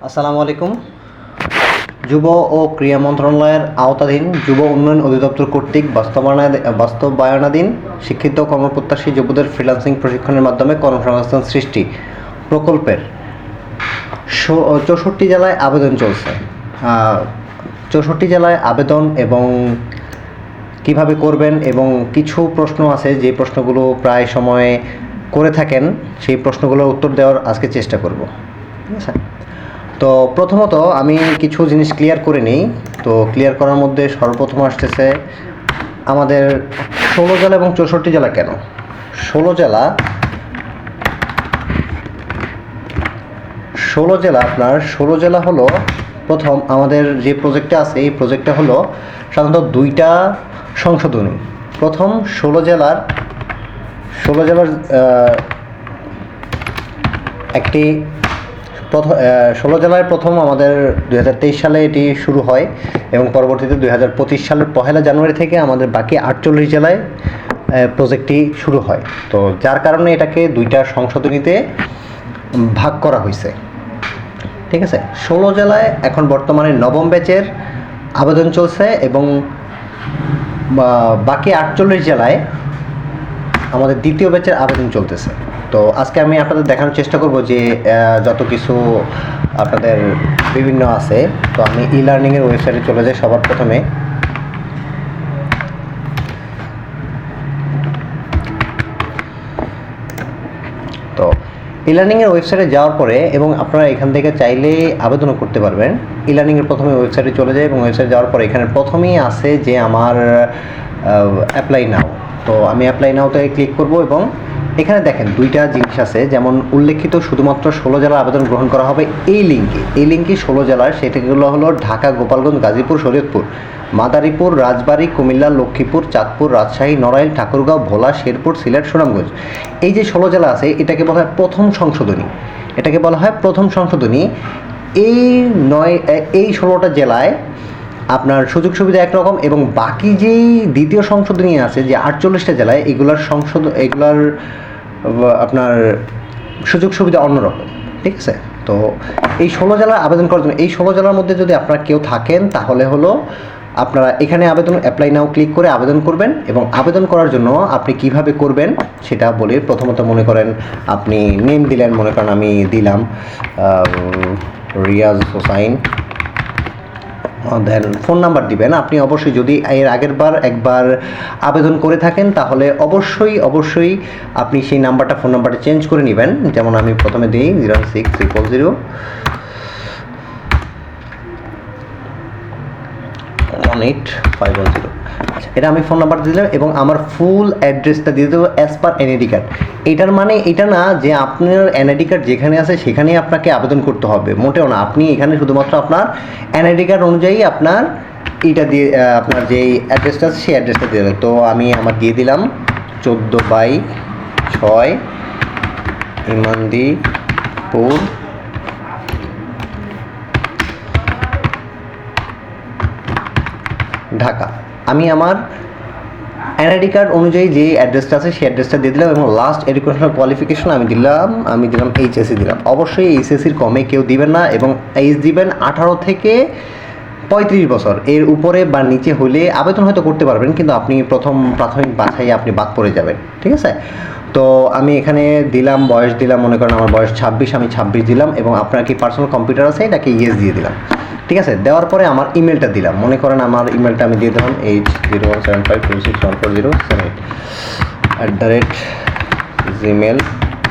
আসসালামু আলাইকুম। যুব ও ক্রীড়া মন্ত্রণালয়ের আওতাধীন যুব উন্নয়ন অধিদপ্তর কর্তৃক বাস্তবায়না- বাস্তবায়নাধীন শিক্ষিত কর্মপ্রত্যাশী যুবদের ফ্রিল্যান্সিং প্রশিক্ষণের মাধ্যমে কর্মসংস্থান সৃষ্টি প্রকল্পের চৌষট্টি জেলায় আবেদন চলছে। চৌষট্টি জেলায় আবেদন এবং কীভাবে করবেন এবং কিছু প্রশ্ন আছে, যে প্রশ্নগুলো প্রায় সময়ে করে থাকেন, সেই প্রশ্নগুলোর উত্তর দেওয়ার আজকে চেষ্টা করব। ঠিক আছে? তো প্রথমত আমি কিছু জিনিস ক্লিয়ার করে নিই। তো ক্লিয়ার করার মধ্যে সর্বপ্রথম আসতেছে, আমাদের ষোলো জেলা এবং চৌষট্টি জেলা কেন? ষোলো জেলা ষোলো জেলা আপনার, ষোলো জেলা হলো প্রথম আমাদের যে প্রজেক্টটা আছে, এই প্রজেক্টটা হলো সাধারণত দুইটা সংশোধনী। প্রথম ষোলো জেলার ষোলো জেলার একটি প্রথম ষোলো জেলায় প্রথম আমাদের দু হাজার তেইশ সালে এটি শুরু হয় এবং পরবর্তীতে দু হাজার পঁচিশ সালের পহেলা জানুয়ারি থেকে আমাদের বাকি আটচল্লিশ জেলায় প্রজেক্টটি শুরু হয়। তো যার কারণে এটাকে দুইটা সংশোধনীতে ভাগ করা হয়েছে। ঠিক আছে? ষোলো জেলায় এখন বর্তমানে নবম ব্যাচের আবেদন চলছে এবং বাকি আটচল্লিশ জেলায় আমাদের দ্বিতীয় ব্যাচের আবেদন চলতেছে। তো আজকে আমি আপনাদের দেখানোর চেষ্টা করব যে যত কিছু আপনাদের বিভিন্ন আছে, তো আমি ই লার্নিংয়ের ওয়েবসাইটে চলে যাই সবার প্রথমে। তো ই লার্নিংয়ের ওয়েবসাইটে যাওয়ার পরে, এবং আপনারা এখান থেকে চাইলে আবেদনও করতে পারবেন। ই লার্নিংয়ের প্রথমে ওয়েবসাইটে চলে যায় এবং ওয়েবসাইটে যাওয়ার পরে এখানে প্রথমেই আছে যে আমার অ্যাপ্লাই নাও তো আমি অ্যাপ্লাই নাওতে ক্লিক করব এবং এখানে দেখেন দুইটা জিনিস আছে, যেমন উল্লেখিত শুধুমাত্র ষোলো জেলার আবেদন গ্রহণ করা হবে এই লিঙ্কে। এই লিঙ্কে ষোলো জেলার, সেটিগুলো হলো ঢাকা, গোপালগঞ্জ, গাজীপুর, শরীয়তপুর। মাদারীপুর, রাজবাড়ী, কুমিল্লা, লক্ষ্মীপুর, চাঁদপুর, রাজশাহী, নড়াইল, ঠাকুরগাঁও, ভোলা, শেরপুর, সিলেট, সুনামগঞ্জ। এই যে ষোলো জেলা আছে, এটাকে বলা হয় প্রথম সংশোধনী। এটাকে বলা হয় প্রথম সংশোধনী। এই নয়, এই ষোলোটা জেলায় আপনার সুযোগ সুবিধা একরকম এবং বাকি যেই দ্বিতীয় সংশোধনী আছে, যে আটচল্লিশটা জেলায়, এগুলার সংশোধন এগুলার আপনার সুযোগ সুবিধা অন্যরকম ঠিক আছে? তো এই ষোলো জেলার আবেদন করার জন্য, এই ষোলো জেলার মধ্যে যদি আপনারা কেউ থাকেন, তাহলে হলো আপনারা এখানে আবেদন অ্যাপ্লাই নাও ক্লিক করে আবেদন করবেন এবং আবেদন করার জন্য আপনি কীভাবে করবেন সেটা বলে প্রথমত মনে করেন আপনি নেম দিলেন, মনে করেন আমি দিলাম রিয়াজ হোসাইন। দেন ফোন নাম্বার দিবেন। আপনি অবশ্যই যদি এর আগের বার একবার আবেদন করে থাকেন, তাহলে অবশ্যই অবশ্যই আপনি সেই নাম্বারটা, ফোন নাম্বারটা চেঞ্জ করে নেবেন। যেমন আমি প্রথমে দিই, zero six triple zero. One eight five one zero. এটা আমি ফোন নাম্বার দিলাম এবং আমার ফুল অ্যাড্রেসটা দিয়ে দেবো অ্যাজ পার এনআইডি কার্ড এটার মানে এটা না যে আপনার এনআইডি কার্ড যেখানে আছে সেখানেই আপনাকে আবেদন করতে হবে। মোটেও না। আপনি এখানে শুধুমাত্র আপনার এনআইডি কার্ড অনুযায়ী আপনার এইটা দিয়ে আপনার যেই অ্যাড্রেসটা আছে সেই অ্যাড্রেসটা দিয়ে দেবেন। তো আমি আমার দিয়ে দিলাম চোদ্দ বাই ছয় ইমানদিপুর ঢাকা। আমার এনআইডি কার্ড অনুযায়ী যে অ্যাড্রেসটা আছে সেই অ্যাড্রেসটা দিয়ে দিলাম এবং লাস্ট এডুকেশনাল কোয়ালিফিকেশন আমি দিলাম আমি দিলাম এইচএসসি দিলাম। অবশ্যই এইচএসসির কমে কেউ দিবেন না এবং এইচ দিবেন আঠারো থেকে পঁয়ত্রিশ বছর। এর উপরে বা নিচে হলে আবেদন হয়তো করতে পারবেন, কিন্তু আপনি প্রথম প্রাথমিক বাছাই আপনি বাদ পড়ে যাবেন। ঠিক আছে? তো আমি এখানে দিলাম, বয়স দিলাম, মনে করেন আমার বয়স ছাব্বিশ, আমি ছাব্বিশ দিলাম এবং আপনার কি পার্সোনাল কম্পিউটার আছে এটাকে ইয়েস দিয়ে দিলাম? ঠিক আছে, দেওয়ার পরে আমার ইমেলটা দিলাম। মনে করেন আমার ইমেলটা আমি দিয়ে দিলাম H zero one seven five two six one four zero seven eight at the rate Gmail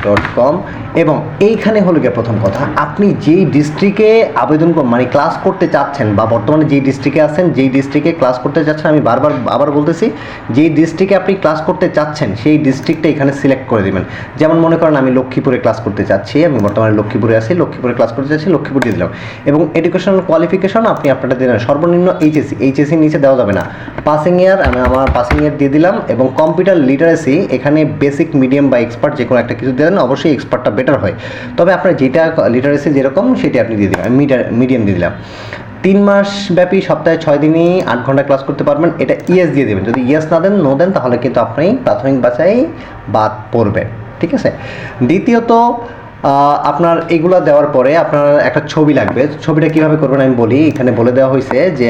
dot com এবং এইখানে হলো গিয়ে প্রথম কথা, আপনি যেই ডিস্ট্রিক্টে আবেদন মানে ক্লাস করতে চাচ্ছেন বা বর্তমানে যেই ডিস্ট্রিক্টে আছেন, যেই ডিস্ট্রিক্টে ক্লাস করতে চাচ্ছেন, আমি বারবার, আবার বলতেছি, যেই ডিস্ট্রিক্টে আপনি ক্লাস করতে চাচ্ছেন, সেই ডিস্ট্রিক্টটা এখানে সিলেক্ট করে দিবেন। যেমন মনে করেন আমি লক্ষ্মীপুরে ক্লাস করতে চাচ্ছি, আমি বর্তমানে লক্ষ্মীপুরে আছি, লক্ষ্মীপুরে ক্লাস করতে চাচ্ছি, লক্ষ্মীপুর দিয়ে দিলাম। এবং এডুকেশনাল কোয়ালিফিকেশন আপনি আপনারটা দিলেন সর্বনিম্ন এইচএসসি এইচএসসি নিচে দেওয়া যাবে না। পাসিং ইয়ার আমি আমার পাসিং ইয়ার দিয়ে দিলাম এবং কম্পিউটার লিটারেসি এখানে বেসিক মিডিয়াম বা এক্সপার্ট যে কোনো একটা কিছু দিয়ে দেন, অবশ্যই এক্সপার্টটা বেটার হয়। তবে আপনার যেটা লিটারেসি যেরকম, সেটা আপনি দিয়ে দিলাম মিডিয়াম দিয়ে দিলাম। তিন মাস ব্যাপী সপ্তাহে ছয় দিনই আট ঘণ্টা ক্লাস করতে পারবেন। এটা ইয়েস দিয়ে দেবেন। যদি ইয়েস না দেন নো দেন, তাহলে কিন্তু আপনি প্রাথমিক বাছাই বাদ পড়বেন। ঠিক আছে? দ্বিতীয়ত আপনার এগুলা দেওয়ার পরে আপনার একটা ছবি লাগবে। ছবিটা কীভাবে করবেন আমি বলি। এখানে বলে দেওয়া হয়েছে যে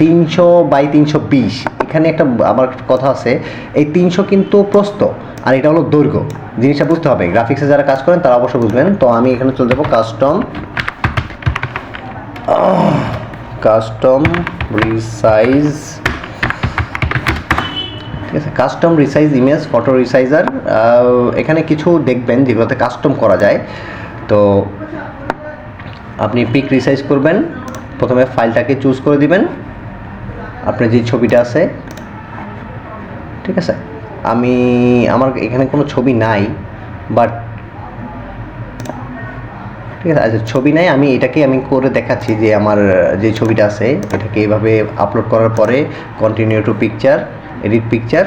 তিনশো বাই তিনশো বিশ। এখানে একটা, আমার কথা আছে, এই তিনশো কিন্তু প্রস্ত আর এটা হলো দৈর্ঘ্য, জিনিসটা বুঝতে হবে। গ্রাফিক্সে যারা কাজ করেন, তারা অবশ্যই বুঝবেন। তো আমি এখানে চলে যাব কাস্টম কাস্টম রিসাইজ ঠিক আছে? Custom resize image photo resizer এখানে কিছু দেখবেন যেগুলোতে কাস্টম করা যায়। তো আপনি পিক রিসাইজ করবেন, প্রথমে ফাইলটাকে চুজ করে দিবেন। আপনার যে ছবিটা আছে, ঠিক আছে? আমি, আমার এখানে কোনো ছবি নাই বাট ঠিক আছে? আচ্ছা ছবি নাই, আমি এটাকে আমি করে দেখাচ্ছি যে আমার যে ছবিটা আছে, এটাকে এভাবে আপলোড করার পরে continue to picture edit picture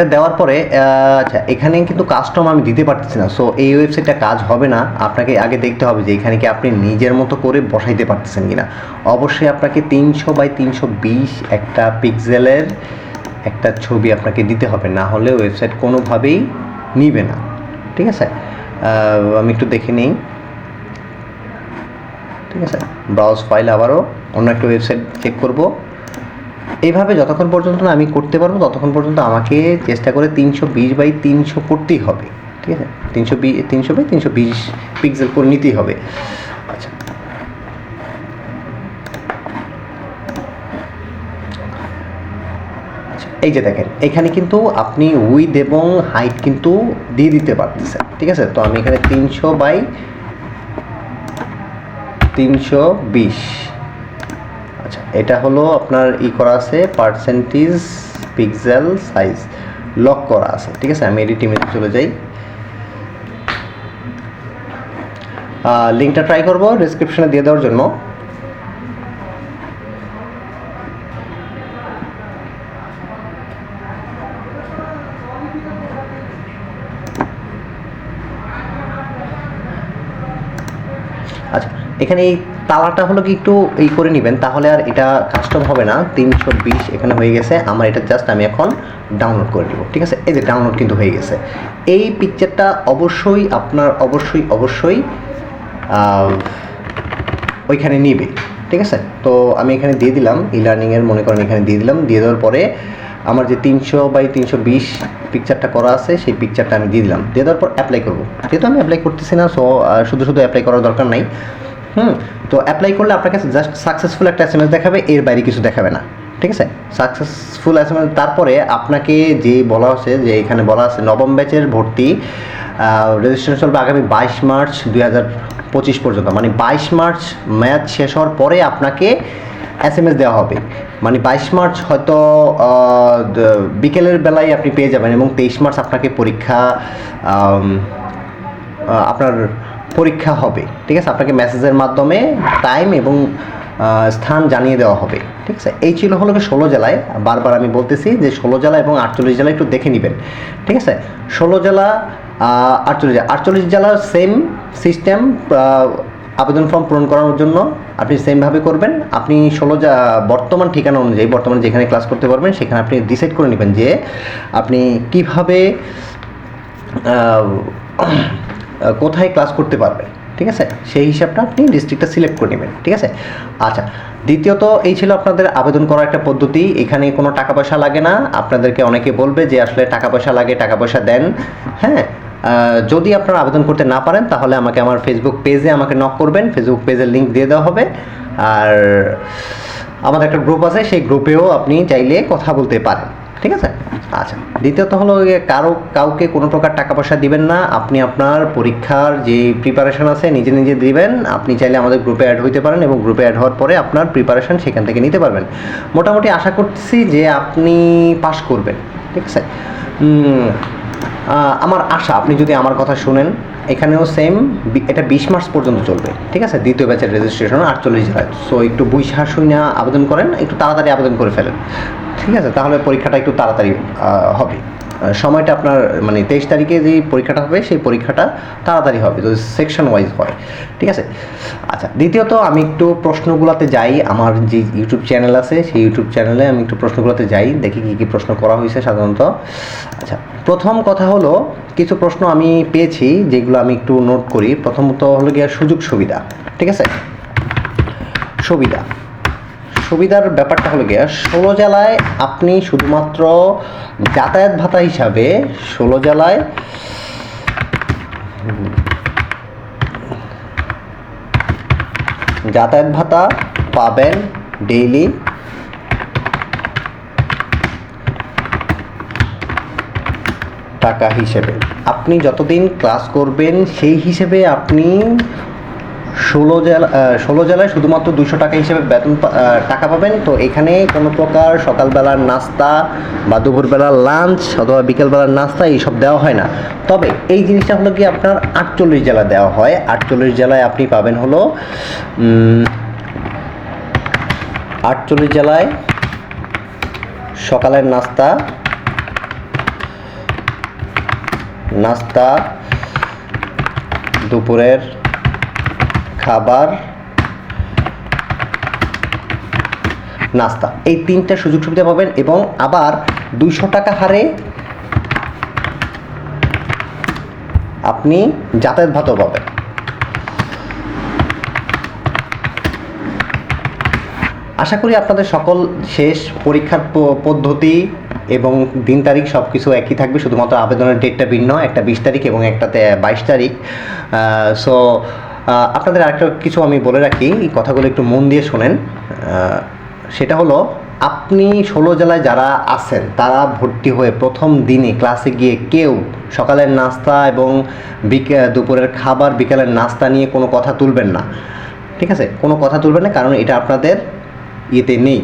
এটা দেওয়ার পরে আচ্ছা এখানে কিন্তু কাস্টম আমি দিতে পারতেছি না। সো এই ওয়েবসাইটটা কাজ হবে না। আপনাকে আগে দেখতে হবে যে এখানে কি আপনি নিজের মতো করে বসাইতে পারতেছেন কিনা। অবশ্যই আপনাকে তিনশো বাই তিনশো বিশ একটা পিক্সেলের একটা ছবি আপনাকে দিতে হবে। না হলে ওয়েবসাইট কোনোভাবেই নিবে না। ঠিক আছে? আমি একটু দেখে নিই। ঠিক আছে? ব্রাউজ ফাইল আবারও অন্য একটা ওয়েবসাইট চেক করব। এইভাবে যতক্ষণ পর্যন্ত আমি করতে পারব ততক্ষণ পর্যন্ত আমাকে চেষ্টা করে তিনশো বিশ বাই তিনশো করতেই হবে ঠিক আছে? তিনশো বি তিনশো বাই তিনশো বিশ পিক্সেল করে নিতেই হবে। আচ্ছা। আচ্ছা, এই যে দেখেন এখানে কিন্তু আপনি উইথ এবং হাইট কিন্তু দিয়ে দিতে পারতেছেন ঠিক আছে? তো আমি এখানে তিনশো বাই তিনশো বিশ এটা হলো আপনার ই করা আছে পার্সেন্টেজ পিক্সেল সাইজ লক করা আছে, ঠিক আছে? আমি এডিট ইমেজে চলে যাই। লিঙ্কটা ট্রাই করব ডিসক্রিপশনে দিয়ে দেওয়ার জন্য আচ্ছা এখানে এই তালাটা হলো কি একটু এই করে নেবেন, তাহলে আর এটা কাস্টম হবে না। তিনশো বিশ এখানে হয়ে গেছে। আমার এটা জাস্ট আমি এখন ডাউনলোড করে দিব ঠিক আছে? এই যে ডাউনলোড কিন্তু হয়ে গেছে। এই পিকচারটা অবশ্যই আপনার অবশ্যই অবশ্যই ওইখানে নিবে, ঠিক আছে? তো আমি এখানে দিয়ে দিলাম ই লার্নিংয়ের মনে করেন এখানে দিয়ে দিলাম। দিয়ে দেওয়ার পরে আমার যে তিনশো বাই তিনশো বিশ পিকচারটা করা আছে, সেই পিকচারটা আমি দিয়ে দিলাম। দিয়ে দেওয়ার পর অ্যাপ্লাই করব। যেহেতু আমি অ্যাপ্লাই করতেছি না সো শুধু শুধু অ্যাপ্লাই করার দরকার নাই। হুম, তো অ্যাপ্লাই করলে আপনাকে জাস্ট সাকসেসফুল একটা এস এম এস দেখাবে, এর বাইরে কিছু দেখাবে না, ঠিক আছে? সাকসেসফুল এস এম এস তারপরে আপনাকে যে বলা হচ্ছে, যে এখানে বলা আছে, নবম ব্যাচের ভর্তি রেজিস্ট্রেশন চলবে আগামী বাইশ মার্চ দুই হাজার পঁচিশ পর্যন্ত মানে বাইশ মার্চ ম্যাচ শেষ হওয়ার পরে আপনাকে এস এম এস দেওয়া হবে। মানে বাইশ মার্চ হয়তো বিকেলের বেলায় আপনি পেয়ে যাবেন এবং তেইশ মার্চ আপনাকে পরীক্ষা আপনার পরীক্ষা হবে, ঠিক আছে? আপনাকে মেসেজের মাধ্যমে টাইম এবং স্থান জানিয়ে দেওয়া হবে, ঠিক আছে? এই ছিল হলো ষোলো জেলায়। বারবার আমি বলতেছি যে ষোলো জেলা এবং আটচল্লিশ জেলা একটু দেখে নেবেন, ঠিক আছে? ষোলো জেলা আটচল্লিশ জেলা। আটচল্লিশ জেলার সেম সিস্টেম আবেদন ফর্ম পূরণ করানোর জন্য আপনি সেমভাবে করবেন। আপনি ষোলো যা বর্তমান ঠিকানা অনুযায়ী, বর্তমানে যেখানে ক্লাস করতে পারবেন, সেখানে আপনি ডিসাইড করে নেবেন যে আপনি কীভাবে কোথায় ক্লাস করতে পারবেন ঠিক আছে? সেই হিসাবটা আপনি ডিস্ট্রিক্টটা সিলেক্ট করে নেবেন, ঠিক আছে? আচ্ছা দ্বিতীয়ত এই ছিল আপনাদের আবেদন করার একটা পদ্ধতি। এখানে কোনো টাকা পয়সা লাগে না। আপনাদেরকে অনেকে বলবে যে আসলে টাকা পয়সা লাগে, টাকা পয়সা দেন। হ্যাঁ যদি আপনারা আবেদন করতে না পারেন, তাহলে আমাকে আমার ফেসবুক পেজে আমাকে নক করবেন। ফেসবুক পেজের লিঙ্ক দিয়ে দেওয়া হবে। আর আমাদের একটা গ্রুপ আছে, সেই গ্রুপেও আপনি চাইলে কথা বলতে পারেন। ঠিক আছে? আচ্ছা দ্বিতীয়ত হলো কারও, কাউকে কোনো প্রকার টাকা পয়সা দিবেন না। আপনি আপনার পরীক্ষার যে প্রিপারেশন আছে, নিজে নিজে দিবেন। আপনি চাইলে আমাদের গ্রুপে অ্যাড হইতে পারেন এবং গ্রুপে অ্যাড হওয়ার পরে আপনার প্রিপারেশন সেখান থেকে নিতে পারবেন। মোটামুটি আশা করছি যে আপনি পাশ করবেন, ঠিক আছে? আমার আশা, আপনি যদি আমার কথা শুনেন, এখানেও সেম এটা বিশ মার্চ পর্যন্ত চলবে, ঠিক আছে? দ্বিতীয় ব্যাচের রেজিস্ট্রেশন আটচল্লিশ জেলায় সো একটু বুঝা শুনে আবেদন করেন, একটু তাড়াতাড়ি আবেদন করে ফেলেন, ঠিক আছে? তাহলে পরীক্ষাটা একটু তাড়াতাড়ি হবে। সময়টা আপনার মানে তেইশ তারিখে যে পরীক্ষাটা হবে, সেই পরীক্ষাটা তাড়াতাড়ি হবে, যদি সেকশন ওয়াইজ হয়। ঠিক আছে? আচ্ছা দ্বিতীয়ত আমি একটু প্রশ্নগুলোতে যাই। আমার যে ইউটিউব চ্যানেল আছে, সেই ইউটিউব চ্যানেলে আমি একটু প্রশ্নগুলোতে যাই, দেখি কী কী প্রশ্ন করা হয়েছে সাধারণত। আচ্ছা প্রথম কথা হলো, কিছু প্রশ্ন আমি পেয়েছি, যেগুলো আমি একটু নোট করি। প্রথমত হলো গিয়ে সুযোগ সুবিধা। ঠিক আছে? সুবিধা। সুবিধার ব্যাপারটা হলো গিয়া, ষোলো জেলায় আপনি শুধুমাত্র যাতায়াত ভাতা হিসাবে ষোলো জেলায় যাতায়াত ভাতা পাবেন ডেইলি। টাকা হিসেবে। আপনি যতদিন ক্লাস করবেন, সেই হিসেবে আপনি ষোলো জেলা ষোলো জেলায় শুধুমাত্র দুশো টাকা হিসেবে বেতন টাকা পাবেন। তো এখানে কোনো প্রকার সকালবেলার নাস্তা বা দুপুরবেলার লাঞ্চ অথবা বিকেলবেলার নাস্তা এইসব দেওয়া হয় না। তবে এই জিনিসটা হলো কি আপনার আটচল্লিশ জেলা দেওয়া হয়। আটচল্লিশ জেলায় আপনি পাবেন হলো আটচল্লিশ জেলায় সকালের নাস্তা নাস্তা, দুপুরের খাবার, নাস্তা। এই তিনটা সুযোগ সুবিধা পাবেন এবং আবার দুইশো টাকা হারে আপনি যাতায়াত ভাতাও পাবেন। আশা করি আপনাদের সকল শেষ পরীক্ষার পদ্ধতি এবং দিন তারিখ সব কিছু একই থাকবে, শুধুমাত্র আবেদনের ডেটটা ভিন্ন, একটা বিশ তারিখ এবং একটাতে বাইশ তারিখ। সো আপনাদের আরেকটা কিছু আমি বলে রাখি, এই কথাগুলো একটু মন দিয়ে শোনেন। সেটা হলো, আপনি ষোলো জেলায় যারা আছেন, তারা ভর্তি হয়ে প্রথম দিনে ক্লাসে গিয়ে কেউ সকালের নাস্তা এবং বিকে, দুপুরের খাবার, বিকালের নাস্তা নিয়ে কোনো কথা তুলবেন না। ঠিক আছে? কোনো কথা তুলবেন না, কারণ এটা আপনাদের ইয়েতে নেই।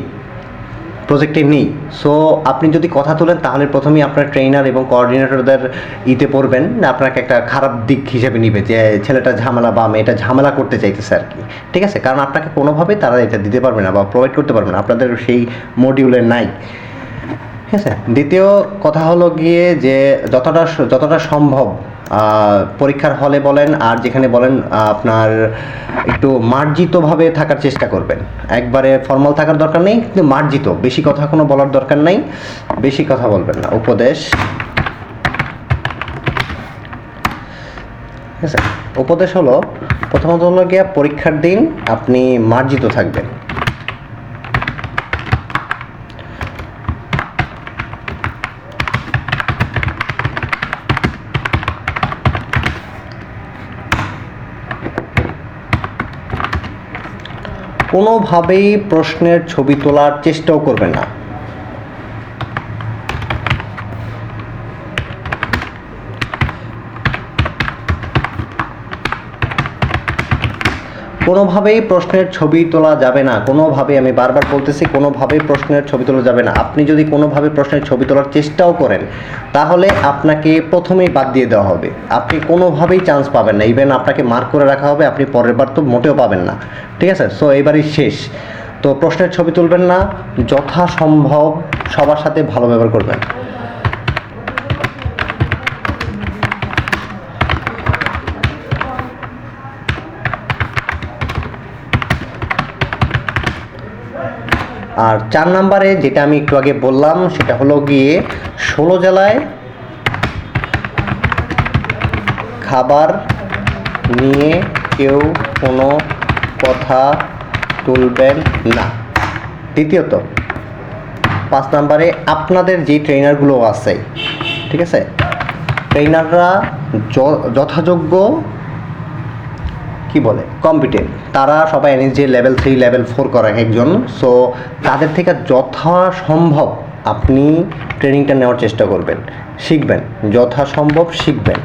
প্রজেক্টে নেই। সো আপনি যদি কথা তোলেন, তাহলে প্রথমেই আপনার ট্রেনার এবং কোঅর্ডিনেটরদের ইতে পড়বেন। আপনাকে একটা খারাপ দিক হিসেবে নিবে যে, ছেলেটা ঝামেলা বা মেয়েটা ঝামেলা করতে চাইতেছে আর কি। ঠিক আছে? কারণ আপনাকে কোনোভাবে তারা এটা দিতে পারবে না বা প্রোভাইড করতে পারবে না। আপনাদের সেই মডিউলে নাই। ঠিক আছে দ্বিতীয় কথা হলো গিয়ে যে যতটা যতটা সম্ভব পরীক্ষার হলে বলেন আর যেখানে বলেন আপনার একটু মার্জিতভাবে থাকার চেষ্টা করবেন। একবারে ফর্মাল থাকার দরকার নেই, কিন্তু মার্জিত, বেশি কথা কোনো বলার দরকার নেই, বেশি কথা বলবেন না। উপদেশ। ঠিক আছে উপদেশ হলো, প্রথমত হলো গিয়া পরীক্ষার দিন আপনি মার্জিত থাকবেন। কোনোভাবেই প্রশ্নের ছবি তোলার চেষ্টাও করবে না। কোনোভাবেই প্রশ্নের ছবি তোলা যাবে না। কোনোভাবে আমি বারবার বলতেছি, কোনোভাবেই প্রশ্নের ছবি তোলা যাবে না। আপনি যদি কোনোভাবে প্রশ্নের ছবি তোলার চেষ্টাও করেন, তাহলে আপনাকে প্রথমেই বাদ দিয়ে দেওয়া হবে। আপনি কোনোভাবেই চান্স পাবেন না। ইভেন আপনাকে মার্ক করে রাখা হবে, আপনি পরের বার তো মোটেও পাবেন না। ঠিক আছে? সো এবারই শেষ। তো প্রশ্নের ছবি তুলবেন না। যথাসম্ভব সবার সাথে ভালো ব্যবহার করবেন। আর চার নাম্বারে যেটা আমি একটু আগে বললাম, সেটা হলো গিয়ে ষোলো জেলায় খাবার নিয়ে কেউ কোনো কথা তুলবেন না। দ্বিতীয়ত, পাঁচ নাম্বারে আপনাদের যে ট্রেনারগুলো আছে, ঠিক আছে? ট্রেনাররা যথাযোগ্য কি বলে? কম্পিটেন্ট। তারা সবাই NSG level three, level four করে একজন। সো তাদের থেকে যথাসম্ভব আপনি ট্রেনিংটা নেওয়ার চেষ্টা করবেন। শিখবেন। যথাসম্ভব শিখবেন।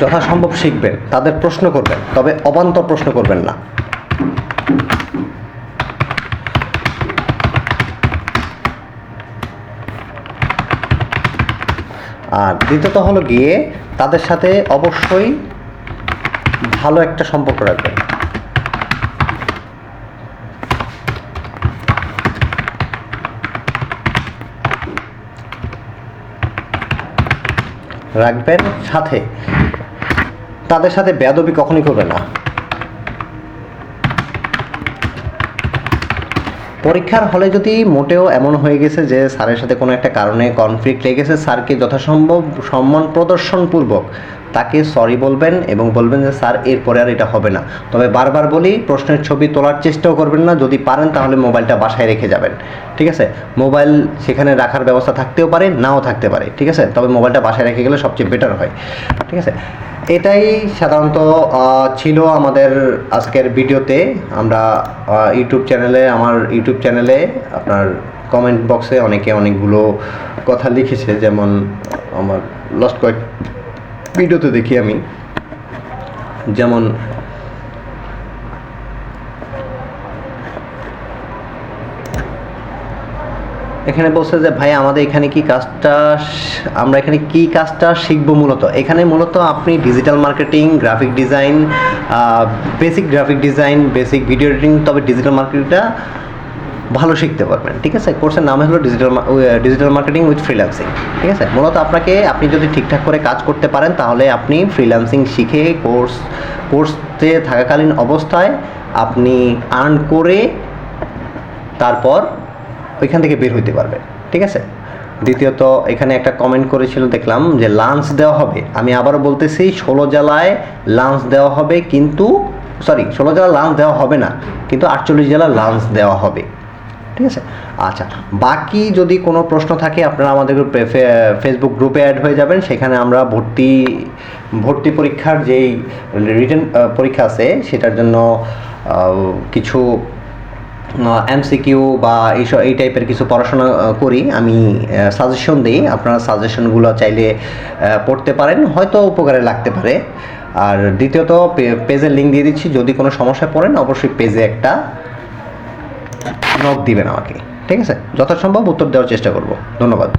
যথাসম্ভব শিখবেন। তাদের প্রশ্ন করবেন। তবে অবান্তর প্রশ্ন করবেন না। আর দ্বিতীয়ত হলো গিয়ে তাদের সাথে অবশ্যই ভালো একটা সম্পর্ক রাখবেন। রাখবেন সাথে। তাদের সাথে বেদবি কখনই করবে না। পরীক্ষার হলে যদি মোটেও এমন হয়ে গেছে যে স্যারের সাথে কোনো একটা কারণে কনফ্লিক্ট লেগেছে, স্যারকে যথাসম্ভব সম্মান প্রদর্শনপূর্বক তাকে সরি বলবেন এবং বলবেন যে, স্যার, এরপরে আর এটা হবে না। তবে বারবার বলি, প্রশ্নের ছবি তোলার চেষ্টাও করবেন না। যদি পারেন, তাহলে মোবাইলটা বাসায় রেখে যাবেন। ঠিক আছে? মোবাইল সেখানে রাখার ব্যবস্থা থাকতেও পারে, নাও থাকতে পারে। ঠিক আছে? তবে মোবাইলটা বাসায় রেখে গেলে সবচেয়ে বেটার হয়। ঠিক আছে? এটাই সাধারণত ছিল আমাদের আজকের ভিডিওতে। আমরা ইউটিউব চ্যানেলে আমার ইউটিউব চ্যানেলে আপনার কমেন্ট বক্সে অনেকে অনেকগুলো কথা লিখেছে। যেমন, আমার লস্ট কয়েক ভিডিওতে দেখি আমি। যেমন এখানে বলছে যে ভাই আমাদের এখানে কি কাজটা আমরা এখানে কি কাজটা শিখব মূলত? এখানে মূলত আপনি digital marketing graphic design basic graphic design basic video editing তবে ডিজিটাল মার্কেটিংটা ভালো শিখতে পারবেন, ঠিক আছে? কোর্সের নাম হলো digital digital marketing with freelancing ঠিক আছে? মূলত আপনাকে, আপনি যদি ঠিকঠাক করে কাজ করতে পারেন, তাহলে আপনি ফ্রিল্যান্সিং শিখে কোর্স, কোর্সে থাকাকালীন অবস্থায় আপনি আর্ন করে তারপর ওইখান থেকে বের হইতে পারবেন, ঠিক আছে? দ্বিতীয়ত, এখানে একটা কমেন্ট করেছিল, দেখলাম যে লাঞ্চ দেওয়া হবে। আমি আবারও বলতেছি, ষোলো জেলায় লাঞ্চ দেওয়া হবে, কিন্তু সরি ষোলো জেলা লাঞ্চ দেওয়া হবে না, কিন্তু আটচল্লিশ জেলা লাঞ্চ দেওয়া হবে। ঠিক আছে? আচ্ছা বাকি যদি কোনো প্রশ্ন থাকে, আপনারা আমাদের ফেসবুক গ্রুপে অ্যাড হয়ে যাবেন। সেখানে আমরা ভর্তি ভর্তি পরীক্ষার যেই রিটার্ন পরীক্ষা আছে, সেটার জন্য কিছু এমসিকিউ বা এইসব, এই টাইপের কিছু পড়াশোনা করি। আমি সাজেশন দিই। আপনারা সাজেশনগুলো চাইলে পড়তে পারেন। হয়তো উপকারে লাগতে পারে। আর দ্বিতীয়ত পেজের লিঙ্ক দিয়ে দিচ্ছি। যদি কোনো সমস্যায় পড়েন, অবশ্যই পেজে একটা নক দিবেন আমাকে ঠিক আছে? যথাসম্ভব উত্তর দেওয়ার চেষ্টা করব। ধন্যবাদ।